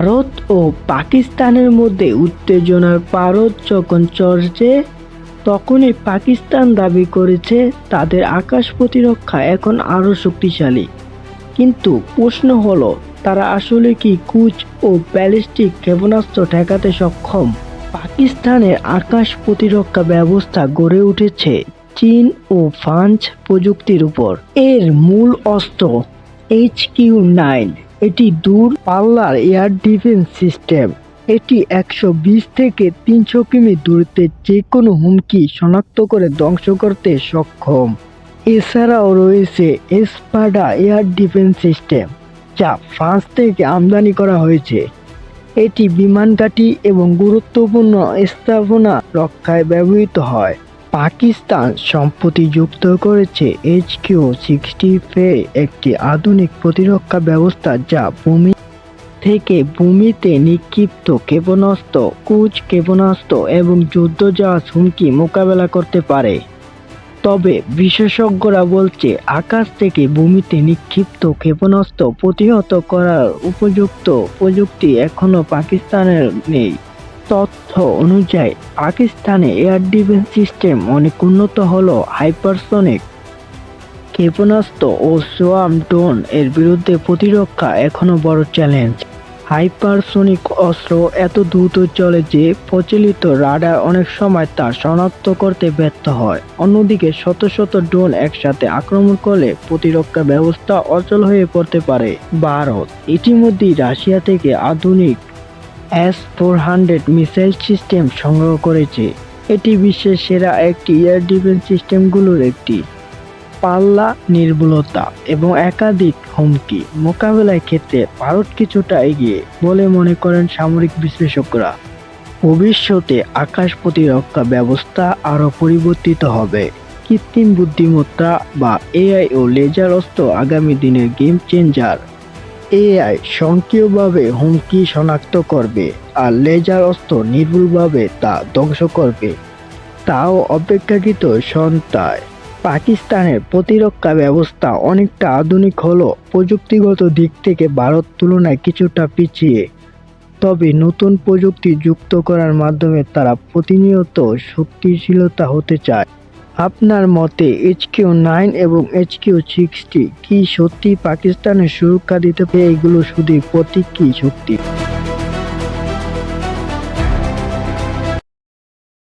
ভারত ও পাকিস্তানের মধ্যে উত্তেজনার পারদ যখন চড়ছে তখনই পাকিস্তান দাবি করেছে তাদের আকাশ প্রতিরক্ষা এখন আরও শক্তিশালী। কিন্তু প্রশ্ন হলো, তারা আসলে কি কুচ ও ব্যালিস্টিক ক্ষেপণাস্ত্র ঠেকাতে সক্ষম? পাকিস্তানের আকাশ প্রতিরক্ষা ব্যবস্থা গড়ে উঠেছে চীন ও ফ্রান্স প্রযুক্তির উপর। এর মূল অস্ত্র এইচ কিউ নাইন। এটি দূর পাল্লার এয়ার ডিফেন্স সিস্টেম। এটি একশো বিশ থেকে তিনশো কিমি দূরত্বে যে কোনো হুমকি শনাক্ত করে ধ্বংস করতে সক্ষম। এছাড়াও রয়েছে এসপাডা এয়ার ডিফেন্স সিস্টেম, যা ফ্রান্স থেকে আমদানি করা হয়েছে। এটি বিমানঘাঁটি এবং গুরুত্বপূর্ণ স্থাপনা রক্ষায় ব্যবহৃত হয়। পাকিস্তান সম্প্রতি যুক্ত করেছে এইচ কিউ সিক্সটি একটি আধুনিক প্রতিরক্ষা ব্যবস্থা যা ভূমি থেকে ভূমিতে নিক্ষিপ্ত ক্ষেপণাস্ত্র, কুচ ক্ষেপণাস্ত্র এবং যুদ্ধজাহাজ হুমকি মোকাবেলা করতে পারে। তবে বিশেষজ্ঞরা বলছে, আকাশ থেকে ভূমিতে নিক্ষিপ্ত ক্ষেপণাস্ত্র প্রতিহত করার উপযুক্ত প্রযুক্তি এখনও পাকিস্তানের নেই। তথ্য অনুযায়ী, পাকিস্তানে এয়ার ডিফেন্স সিস্টেম অনেক উন্নত হলো হাইপারসনিক ক্ষেপণাস্ত্র ও সোয়াম ড্রোন এর বিরুদ্ধে প্রতিরক্ষা এখনও বড় চ্যালেঞ্জ। হাইপারসনিক অস্ত্র এত দ্রুত চলে যে প্রচলিত রাডার অনেক সময় তা শনাক্ত করতে ব্যর্থ হয়। অন্যদিকে শত শত ড্রোন একসাথে আক্রমণ করলে প্রতিরক্ষা ব্যবস্থা অচল হয়ে পড়তে পারে ভারত। ইতিমধ্যেই রাশিয়া থেকে আধুনিক S four hundred missile system সংগ্রহ করেছে। এটি বিশ্বের সেরা একটি এয়ার ডিফেন্স সিস্টেমগুলোর একটি। পাল্লা নির্ভুলতা এবং একাধিক হুমকি মোকাবেলার ক্ষেত্রে ভারত কিছুটা এগিয়ে বলে মনে করেন সামরিক বিশ্লেষকরা। ভবিষ্যতে আকাশ প্রতিরক্ষা ব্যবস্থা আরও পরিবর্তিত হবে। কৃত্রিম বুদ্ধিমত্তা বা এআই ও লেজার অস্ত্র আগামী দিনের গেম চেঞ্জার এআই স্বয়ংক্রিয়ভাবে হুমকি শনাক্ত করবে আর লেজার অস্ত্র নির্ভুলভাবে তা ধ্বংস করবে। তাও অপেক্ষাকৃত সন্তায়। পাকিস্তানের প্রতিরক্ষা ব্যবস্থা অনেকটা আধুনিক হলো, প্রযুক্তিগত দিক থেকে ভারত তুলনায় কিছুটা পিছিয়ে। তবে নতুন প্রযুক্তি যুক্ত করার মাধ্যমে তারা প্রতিনিয়ত শক্তিশীলতা হতে চায়। আপনার মতে এইচ কিউ নাইন এবং এইচ কিউ সিক্সটি কি সত্যি পাকিস্তানের সুরক্ষা দিতে পারে এগুলো শুধু প্রতীকী শক্তি